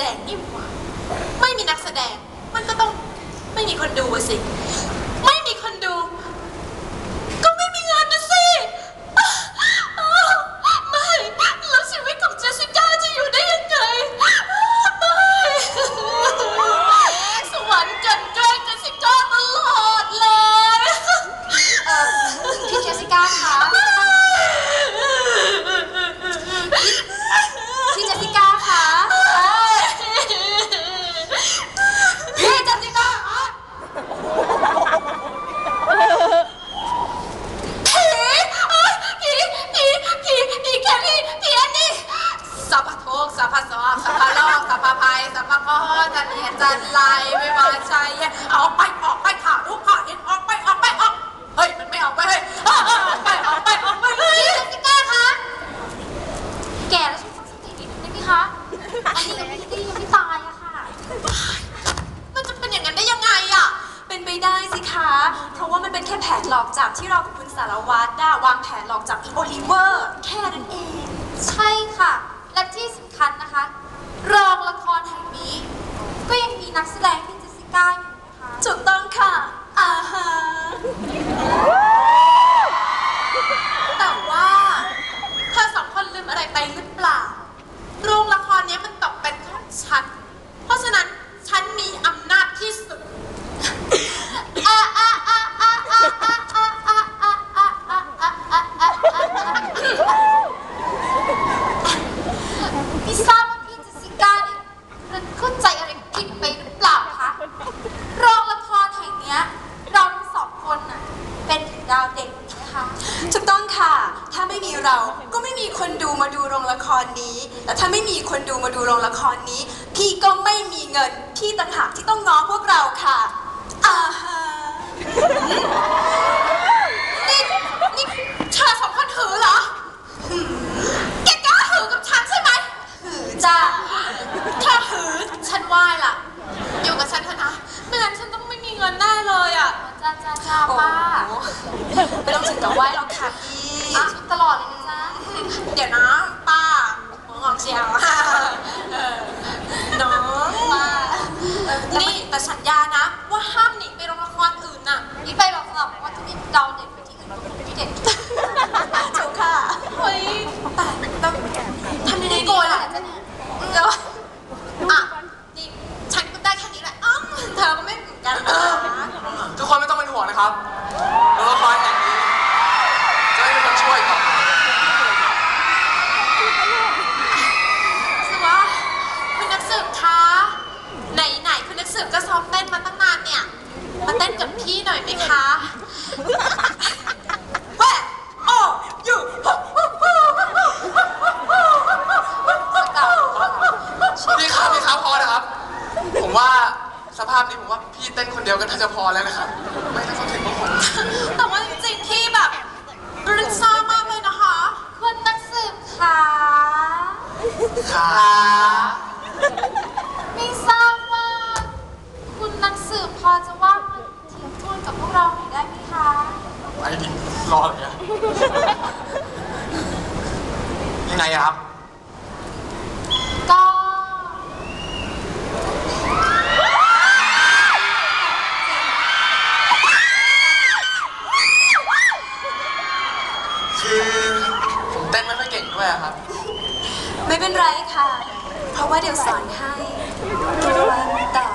ดงนี่หว่าไม่มีนักแสดง มันก็ต้องไม่มีคนดูอะสิ ไม่มีคนดู จันไรไม่มาใช่เอาไปออกไปข่าวลูกข่าวเห็นออกไปออกไปออกเฮ้ยมันไม่ออกไปเฮ้ยเออกไปออกไปออกไปเฮ้ยพี่เจสสิก้าคะแก่แล้วช่วยฟังสตินิดนึงได้ไหมคะอันนี้ยังไม่ได้ยังไม่ตายอะค่ะ มันจะเป็นอย่างนั้นได้ยังไงอะเป็นไปได้สิคะ เพราะว่ามันเป็นแค่แผนหลอกจับที่เรากับคุณสารวัตรน่ะวางแผนหลอกจับอีโอลิเวอร์ แค่นั้นเอง ใช่ค่ะ และที่สำคัญนะคะโรงละครแห่งนี้ นักแสดงพี่เจสสิก้าอยู่นะคะ ถูกต้อง ก็ไม่มีคนดูมาดูโรงละครนี้แต่ถ้าไม่มีคนดูมาดูโรงละครนี้ พี่ก็ไม่มีเงินพี่ต่างหากที่ต้องง้อพวกเราค่ะอ่าฮะนี่นี่เธอสองคนหือเหรอหือแกกล้าหือกับฉันใช่ไหมหือจ้าถ้าหือฉันไหว้ล่ะ อยู่กับฉันเถอะนะไม่งั้นฉันต้องไม่มีเงินแน่เลยอะจ้าจ้าจ้าโอ้ป้า ไม่ต้องถึงกับไหว้หรอกค่ะพี่ อะชุดตลอดเลยนะจ๊ะ เดี๋ยวนะป้าหัวงอกเชียวเออน้องป้านี่แต่สัญญานะ ว่าห้ามหนีไปโรงละครอื่นน่ะ นี่ไปหรอกสำหรับว่าที่นี่ดาวเด่นไปที่อื่นก็คงไม่เด่น ถูกค่ะ เฮ้ยแต่ต้องทำยังไงดี โกยแห ล่ะ ละจ๊ะเนี่ย เดี๋ยวอะนี่ฉันก็ได้แค่นี้แหละอ้าวเธอก็ไม่เหมือนกันนะ ทุกคนไม่ต้องเป็นห่วงนะครับโรงละครแห่งนี้ จะไม่มีคนช่วยต่อไป คือว่าคุณนักสืบคะไหนๆคุณนักสืบก็ซ้อมเต้นมาตั้งนานเนี่ย มาเต้ พี่หน่อยไหมคะแหวะโอ้ยูพี่ครับพี่ครับพอนะครับ ผมว่าสภาพนี้ผมว่าพี่เต้นคนเดียวก็น่าจะพอแล้วนะครับ ไม่ต้องถึงพวกผม แต่ว่าจริงๆพี่แบบรึนซ่ามากเลยนะคะคุณนักสืบขาขาไม่ทราบว่า คุณนักสืบพอจะว่างมาทิ้งทวน กับพวกเราหน่อยได้ไหมคะไอ้ดิรอเลยอะยังไงอะครับ ก็คือผมเต้นไม่ค่อยเก่งด้วยอะครับ ไม่เป็นไรค่ะ เพราะว่าเดี๋ยวสอนให้ตัวต่อ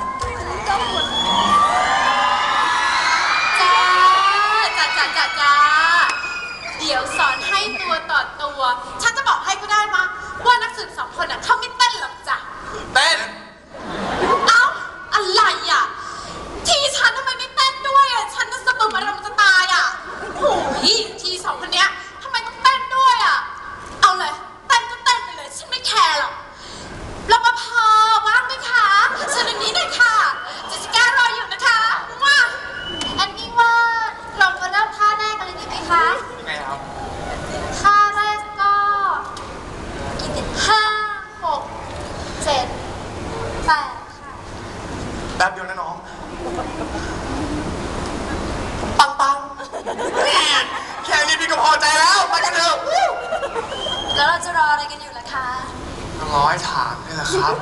คะยังไครับค่าแรกก็กี่ติดห้าหกเจ็ดแปดค่ะแป๊บเดียวนะน้อง ปังปังแค่นี้พี่ก็พอใจแล้ว ไปกันเถอะแล้วเราจะรออะไรกันอยู่ล่ะคะ ร้อยถามนี่แหละครับ